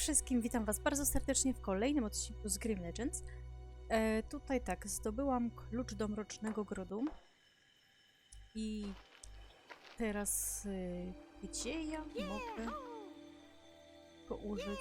wszystkim, witam was bardzo serdecznie w kolejnym odcinku z Grim Legends. E, tutaj tak, zdobyłam klucz do Mrocznego Grodu. I teraz y, gdzie ja mogę go użyć?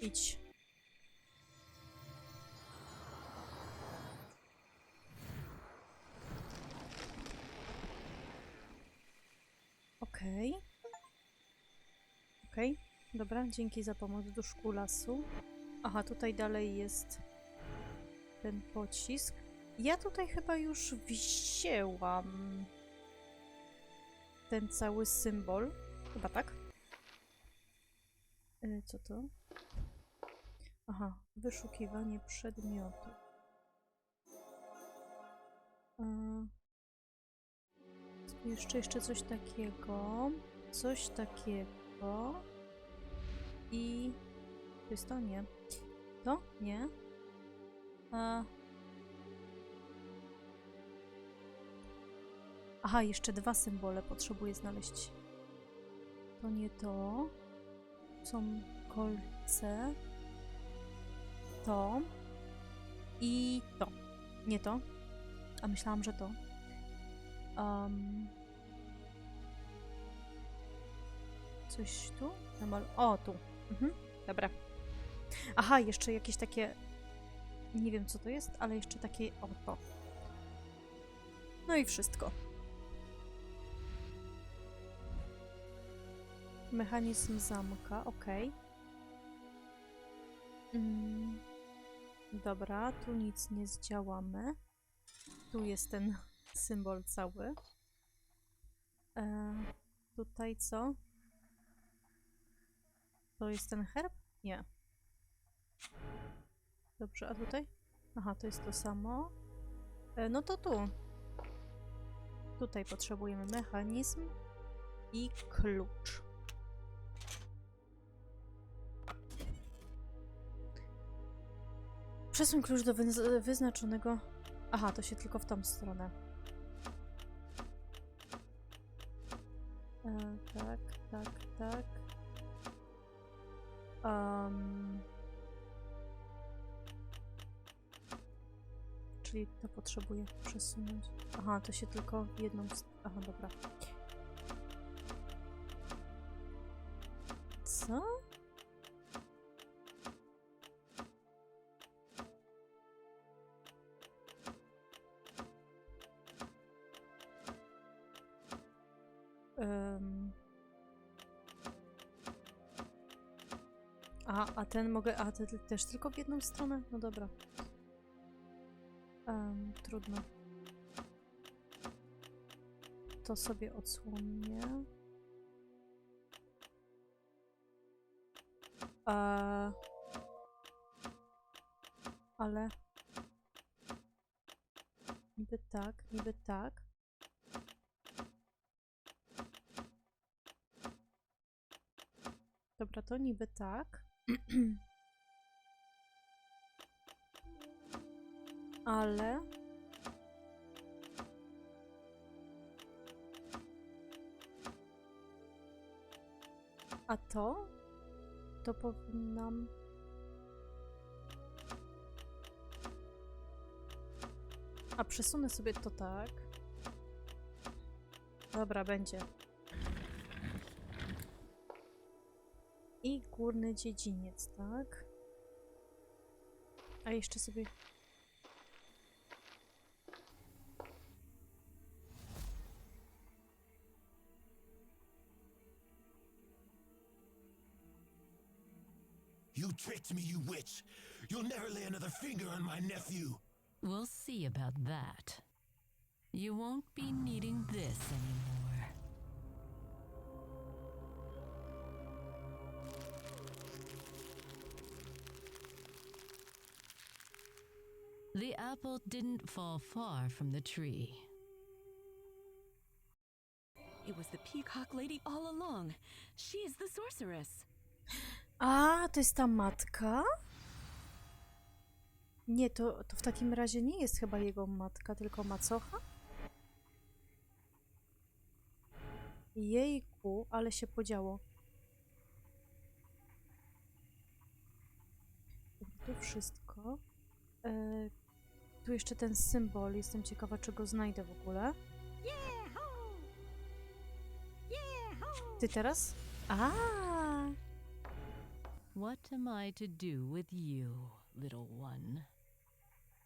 Idź. Okej. Okej, dobra, dzięki za pomoc do szkół lasu. Aha, tutaj dalej jest ten pocisk. Ja tutaj chyba już wzięłam ten cały symbol. Chyba tak? E, co to? Aha, wyszukiwanie przedmiotu. E, jeszcze, jeszcze coś takiego. Coś takiego. I... To jest to? Nie. To? Nie. A... Aha, jeszcze dwa symbole potrzebuję znaleźć. To nie to. Są kolce. To. I to. Nie to. A myślałam, że to. Um, coś tu? Namal o, tu. Mhm, dobra. Aha, jeszcze jakieś takie... Nie wiem, co to jest, ale jeszcze takie... O, to. No i wszystko. Mechanizm zamka, ok. Mm, dobra, tu nic nie zdziałamy. Tu jest ten symbol cały. E, tutaj co? To jest ten herb? Nie. Dobrze, a tutaj? Aha, to jest to samo. E, no to tu. Tutaj potrzebujemy mechanizm i klucz. Przesuń klucz do wyz- wyznaczonego. Aha, to się tylko w tą stronę. E, tak, tak, tak. Um, czyli to potrzebuję przesunąć. Aha, to się tylko jedną. Aha, dobra. Co? A, ten mogę. A ten też tylko w jedną stronę? No dobra. Em, trudno. To sobie odsłonię. A... Ale. Niby tak, niby tak. Dobra, to niby tak. Ale. A to? To powinnam. A przesunę sobie to tak. Dobra, będzie. I górny dziedziniec, tak? A jeszcze sobie. You tricked me, you witch! You'll never lay another finger on my nephew! We'll see about that. You won't be needing this anymore. The apple didn't fall far from the tree. It was the peacock lady all along. She is the sorceress. A, to jest ta matka? Nie, to, to w takim razie nie jest chyba jego matka, tylko macocha? Jejku, ale się podziało. To wszystko. E tu jeszcze ten symbol. Jestem ciekawa, czy go znajdę w ogóle. Ty teraz? A, What am I to do with you, little one?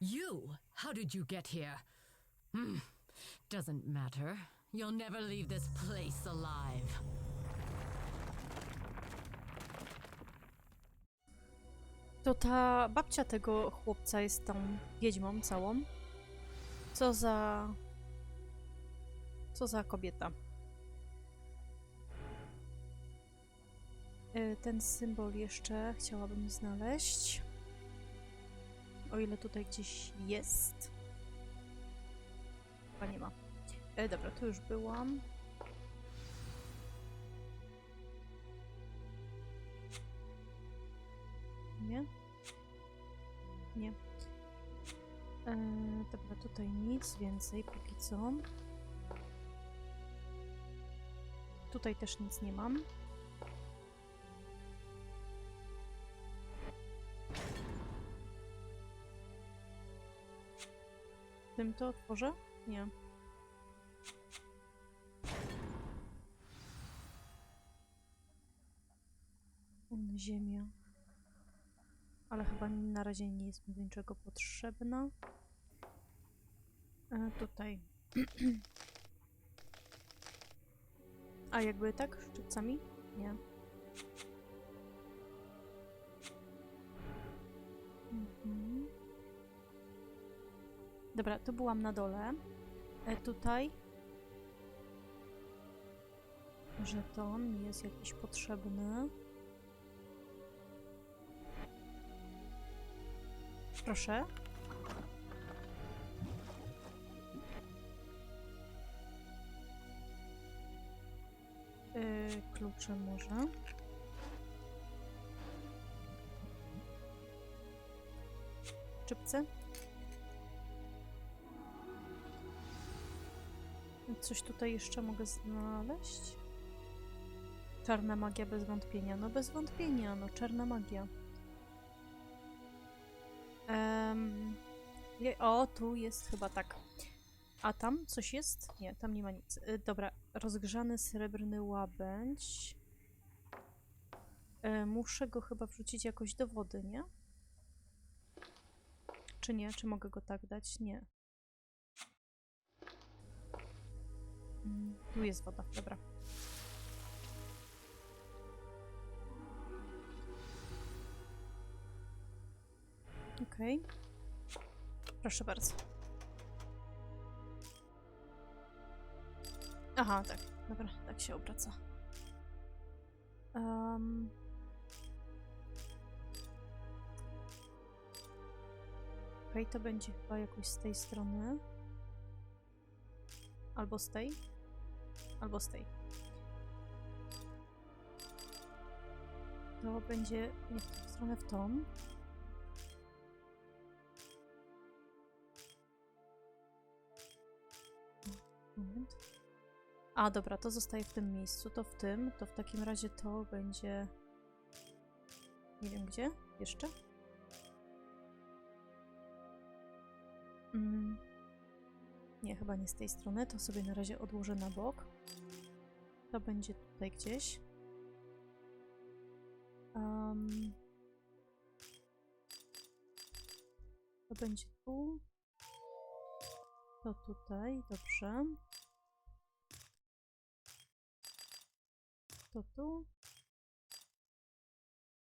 You? How did you get here? Hmm. Doesn't matter. You'll never leave this place alive. To ta babcia tego chłopca jest tą wiedźmą całą. Co za... Co za kobieta. E, Ten symbol jeszcze chciałabym znaleźć. O ile tutaj gdzieś jest. Chyba nie ma. E, dobra, tu już byłam. Nie? Nie. E, dobra, tutaj nic więcej póki co. Tutaj też nic nie mam. Tym to otworzę? Nie. Ziemia. Ale chyba na razie nie jest mi do niczego potrzebna. E, tutaj. A jakby tak? Szczypcami? Nie. Mhm. Dobra, to byłam na dole. E, tutaj. Żeton jest jakiś potrzebny. Proszę. Yy, klucze może. Szczypce. Coś tutaj jeszcze mogę znaleźć? Czarna magia bez wątpienia. No bez wątpienia, no czarna magia. O, tu jest chyba tak. A tam coś jest? Nie, tam nie ma nic. Y, dobra, rozgrzany srebrny łabędź. E, muszę go chyba wrzucić jakoś do wody, nie? Czy nie? Czy mogę go tak dać? Nie. Mm, tu jest woda, dobra. Okej. Proszę bardzo. Aha, tak. Dobra, tak się obraca. Um. Okej, to będzie chyba jakoś z tej strony. Albo z tej. Albo z tej. To będzie w tą stronę, w tą. Moment. A, dobra, to zostaje w tym miejscu, to w tym, to w takim razie to będzie... Nie wiem gdzie, jeszcze? Mm. Nie, chyba nie z tej strony, to sobie na razie odłożę na bok. To będzie tutaj gdzieś. Um. To będzie tu. To tutaj, dobrze. To tu.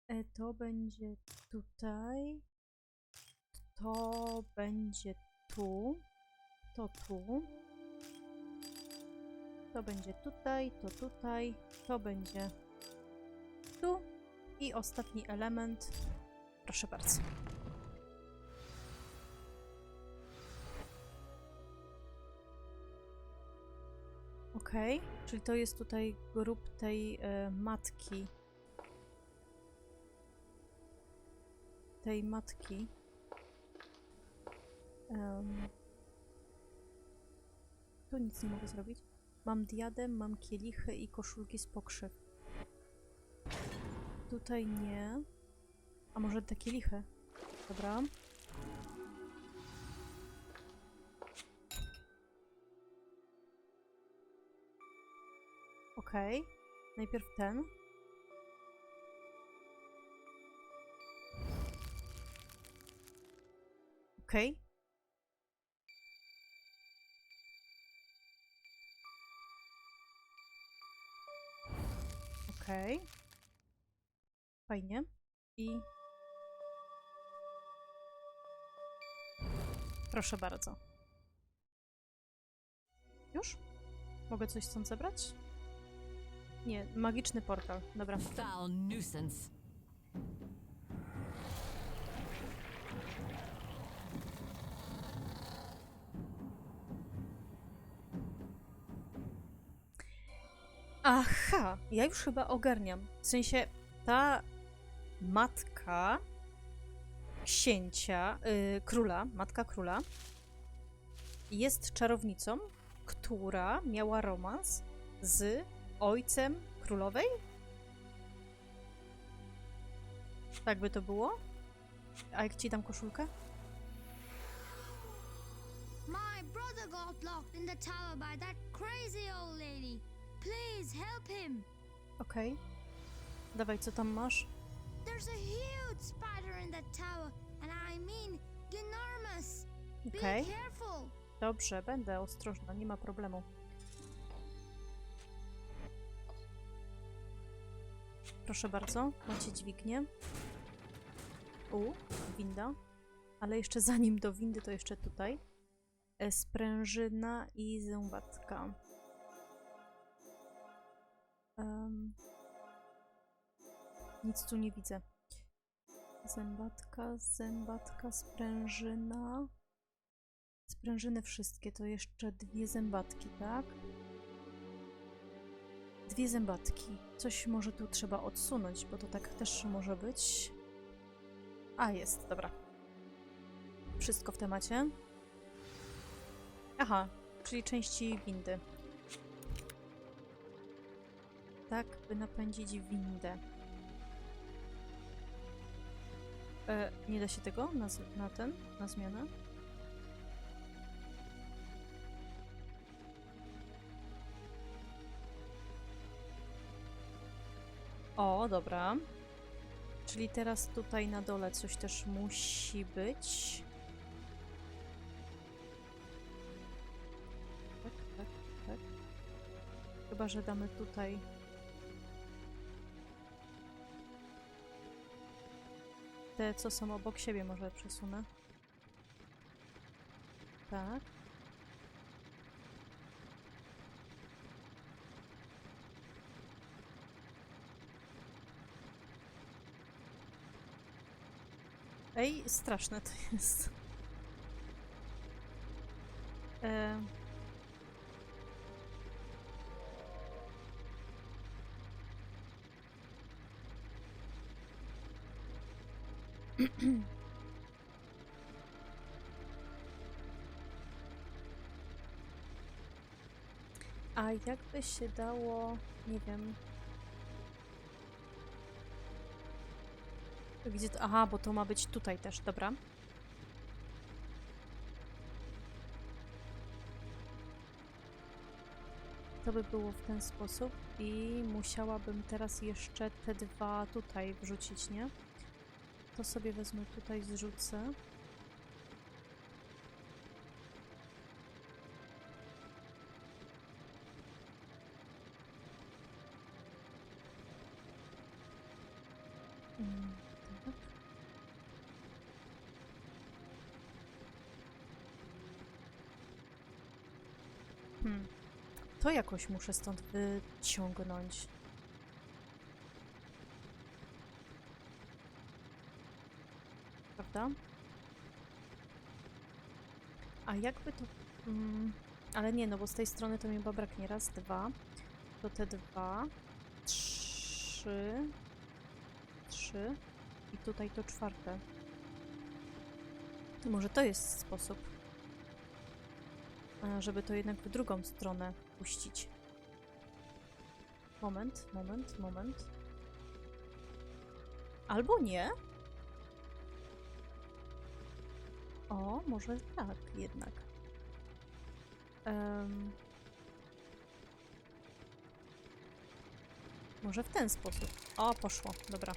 E, to będzie tutaj. To będzie tu. To tu. To będzie tutaj, to tutaj. To będzie tu. I ostatni element. Proszę bardzo. Okej, czyli to jest tutaj grup tej e, matki. Tej matki. Em, tu nic nie mogę zrobić. Mam diadem, mam kielichy i koszulki z pokrzyw. Tutaj nie. A może te kielichy? Dobra. Okej. Najpierw ten. Okej. Okej. Fajnie. I... Proszę bardzo. Już? Mogę coś stąd zebrać? Nie, magiczny portal. Dobra. Foul nuisance. Aha, ja już chyba ogarniam. W sensie ta matka księcia, y, króla, matka króla, jest czarownicą, która miała romans z ojcem królowej? Tak by to było? A jak ci dam koszulkę? My brother got locked in the tower by that crazy old lady. Please help him. Okej. Dawaj, co tam masz? There's a huge spider in that tower, and I mean enormous. Okej. Be careful. Dobrze, będę ostrożna, nie ma problemu. Proszę bardzo, macie dźwignię. U, winda. Ale jeszcze zanim do windy, to jeszcze tutaj. E, Sprężyna i zębatka. Em, nic tu nie widzę. Zębatka, zębatka, sprężyna. Sprężyny wszystkie, to jeszcze dwie zębatki, tak? Dwie zębatki. Coś może tu trzeba odsunąć, bo to tak też może być. A, jest, dobra. Wszystko w temacie. Aha, czyli części windy. Tak, by napędzić windę. E, nie da się tego na, na ten, na zmianę? O, dobra. Czyli teraz tutaj na dole coś też musi być. Tak, tak, tak. Chyba, że damy tutaj. Te, co są obok siebie, może przesunę. Tak. Ej, straszne to jest. E... A jakby się dało, nie wiem. Gdzie to? Aha, bo to ma być tutaj też, dobra. To by było w ten sposób i musiałabym teraz jeszcze te dwa tutaj wrzucić, nie? To sobie wezmę tutaj, zrzucę. Mm, tak. Hmm. To jakoś muszę stąd wyciągnąć. Prawda? A jakby to... Mm, ale nie, no bo z tej strony to mi chyba braknie. Raz, dwa. To te dwa. Trzy. Trzy. I tutaj to czwarte. Może to jest sposób. A, żeby to jednak w drugą stronę puścić. Moment, moment, moment. Albo nie. O, może tak jednak. Em, może w ten sposób. O, poszło. Dobra.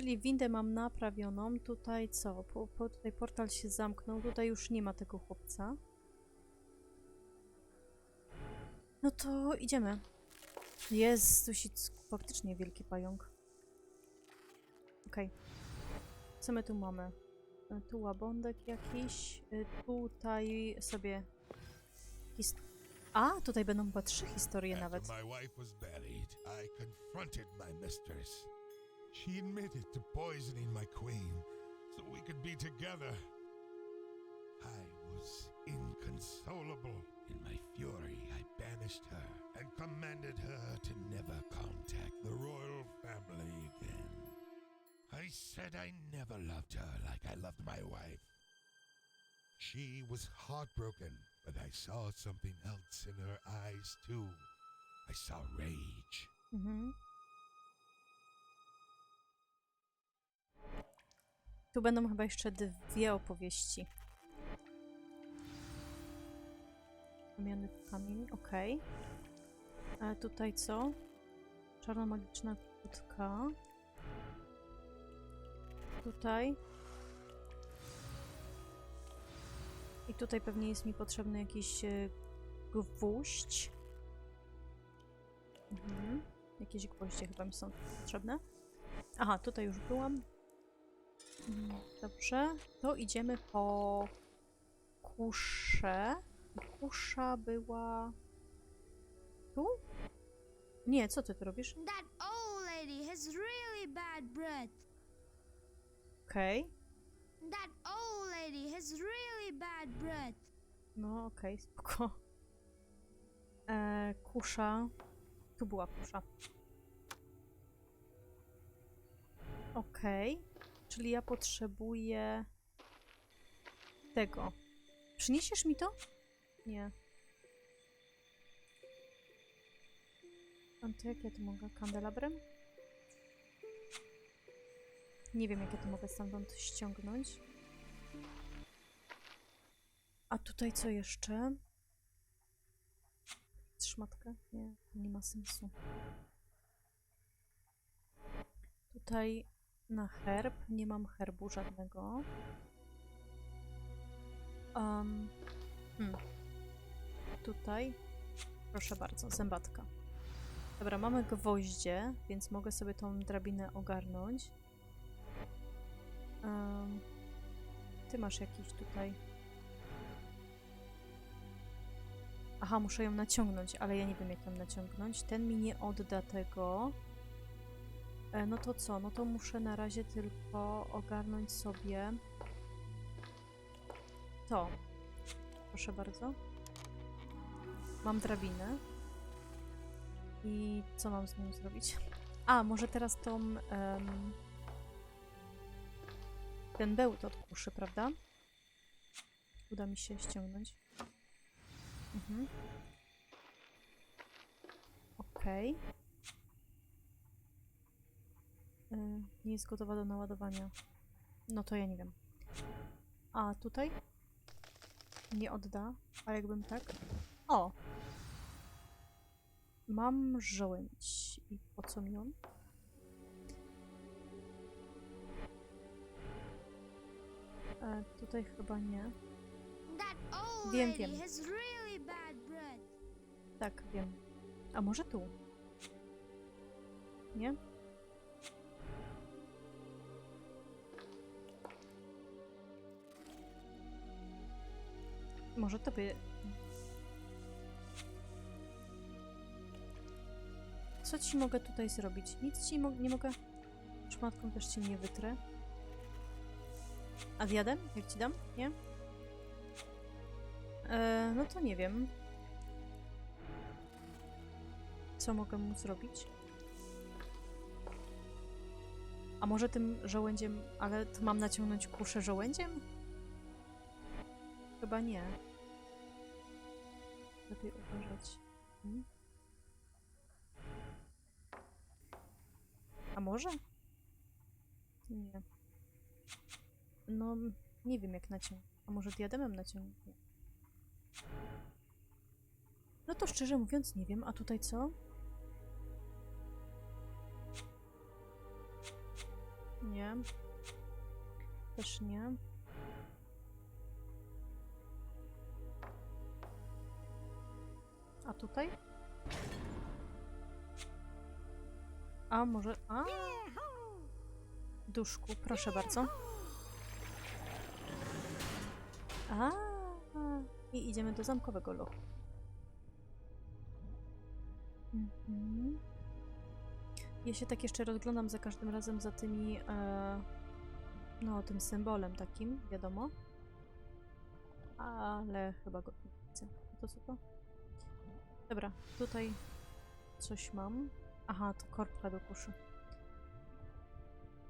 Czyli windę mam naprawioną. Tutaj co? Po, po, tutaj portal się zamknął. Tutaj już nie ma tego chłopca. No to idziemy. Jest Jezus, faktycznie wielki pająk. Okej. Co my tu mamy? E, Tu łabądek jakiś. e, Tutaj sobie... His... A, tutaj będą chyba trzy historie nawet. My wife was buried, I confronted my mistress. She admitted to poisoning my queen so we could be together. I was inconsolable. In my fury, I banished her and commanded her to never contact the royal family again. I said I never loved her like I loved my wife. She was heartbroken, but I saw something else in her eyes, too. I saw rage. Mhm. Tu będą chyba jeszcze dwie opowieści. Zamiany kamień, okej. A tutaj co? Czarnomagiczna kłódka. Tutaj. I tutaj pewnie jest mi potrzebny jakiś e, gwóźdź. Mhm. Jakieś gwoździe chyba mi są potrzebne. Aha, tutaj już byłam. Dobrze, to idziemy po kuszę. Kusza była... Tu? Nie, co ty tu robisz? That old lady has really bad breath. Okej. That old lady has really bad breath. No, okej, spoko. E, kusza. Tu była kusza. Okej. Czyli ja potrzebuję tego. Przyniesiesz mi to? Nie. A to jak ja to mogę? Kandelabrem? Nie wiem, jak ja to mogę stamtąd ściągnąć. A tutaj co jeszcze? Szmatkę? Nie, nie ma sensu. Tutaj na herb nie mam herbu żadnego. Um, hmm. Tutaj, proszę bardzo, zębatka. Dobra, mamy gwoździe, więc mogę sobie tą drabinę ogarnąć. Um, ty masz jakiś tutaj. Aha, muszę ją naciągnąć, ale ja nie wiem jak ją naciągnąć. Ten mi nie odda tego. E, no to co? No to muszę na razie tylko ogarnąć sobie to. Proszę bardzo. Mam drabinę. I co mam z nią zrobić? A, może teraz tą... em, ten bełt od kuszy, prawda? Uda mi się ściągnąć. Mhm. Okej. Y, Nie jest gotowa do naładowania. No to ja nie wiem. A tutaj? Nie odda. A jakbym tak? O! Mam żołędź. I po co mi on? E, tutaj chyba nie. Wiem, wiem. Tak, wiem. A może tu? Nie? Może to by... Co ci mogę tutaj zrobić? Nic ci mo nie mogę... Szmatką też ci nie wytrę. A diadem? Jak ci dam? Nie? E, no to nie wiem. Co mogę mu zrobić? A może tym żołędziem, ale to mam naciągnąć kuszę żołędziem? Chyba nie. Lepiej uważać. Hmm? A może? Nie. No, nie wiem jak naciągnąć. A może diademem naciągnąć? No to szczerze mówiąc nie wiem. A tutaj co? Nie. Też nie. A tutaj? A może... A? Duszku, proszę bardzo. A, i idziemy do zamkowego lochu. Mhm. Ja się tak jeszcze rozglądam za każdym razem za tymi, e, no, tym symbolem takim, wiadomo. Ale chyba go nie widzę. To co to? Dobra, tutaj coś mam. Aha, to korbka do kuszy.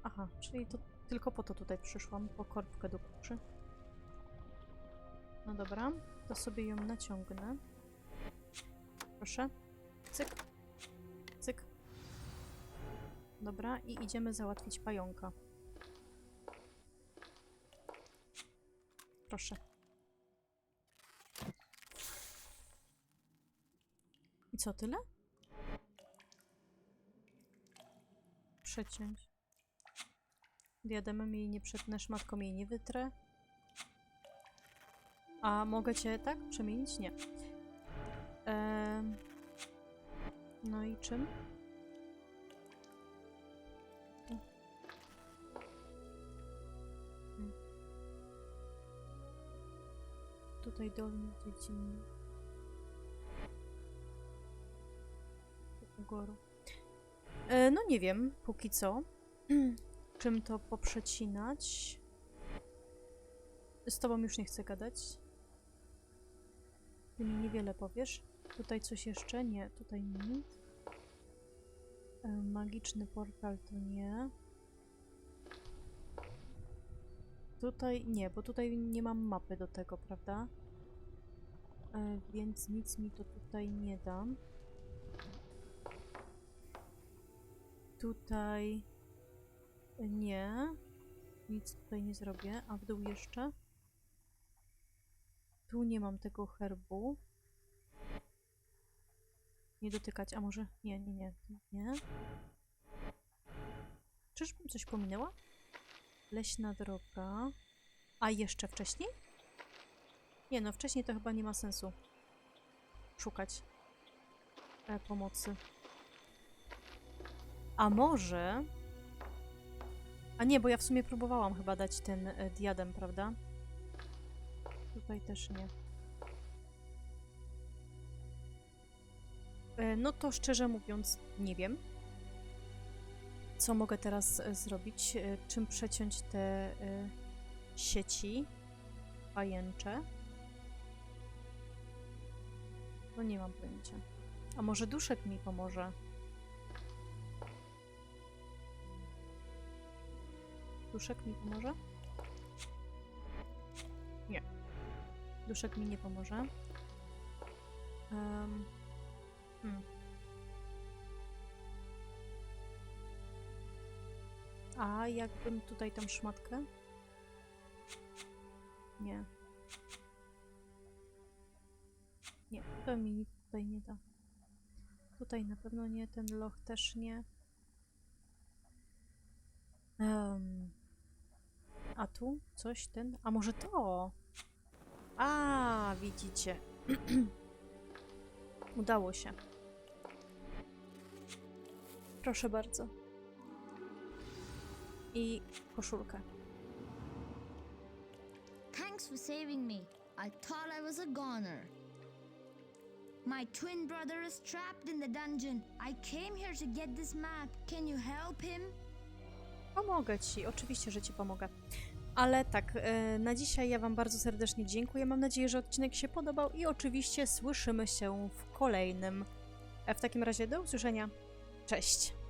Aha, czyli to tylko po to tutaj przyszłam, po korbkę do kuszy. No dobra, to sobie ją naciągnę. Proszę. Cyk. Cyk. Dobra, i idziemy załatwić pająka. Proszę. Co, tyle? Przeciąć. Diademem jej nie przetnę, szmatką jej nie wytrę. A mogę cię tak przemienić? Nie. No i czym? Hmm. Tutaj dolny dziecinny. Tu górą. E, no nie wiem, póki co. Czym to poprzecinać? Z tobą już nie chcę gadać. Ty mi niewiele powiesz. Tutaj coś jeszcze? Nie, tutaj nic. E, Magiczny portal to nie. Tutaj nie, bo tutaj nie mam mapy do tego, prawda? E, więc nic mi to tutaj nie dam. Tutaj nie. Nic tutaj nie zrobię. A w dół jeszcze? Tu nie mam tego herbu. Nie dotykać, a może... Nie, nie, nie. Nie. Czyżbym coś pominęła? Leśna droga. A jeszcze wcześniej? Nie no, wcześniej to chyba nie ma sensu szukać e, pomocy. A może... A nie, bo ja w sumie próbowałam chyba dać ten e, diadem, prawda? Tutaj też nie. E, No to szczerze mówiąc, nie wiem. Co mogę teraz e, zrobić? E, Czym przeciąć te e, sieci pajęcze? No nie mam pojęcia. A może duszek mi pomoże? Duszek mi pomoże? Nie. Duszek mi nie pomoże. Um, hmm. A jakbym tutaj tą szmatkę? Nie. Nie, to mi tutaj nie da. Tutaj na pewno nie, ten loch też nie. Em, a tu coś ten? A może to? A, widzicie. Udało się. Proszę bardzo. I koszulkę. Thanks for saving me. I thought I was a goner. My twin brother is trapped in the dungeon. I came here to get this map. Can you help him? Pomogę ci, oczywiście, że ci pomogę. Ale tak, e, na dzisiaj ja Wam bardzo serdecznie dziękuję. Mam nadzieję, że odcinek się podobał i oczywiście słyszymy się w kolejnym. E, W takim razie do usłyszenia. Cześć.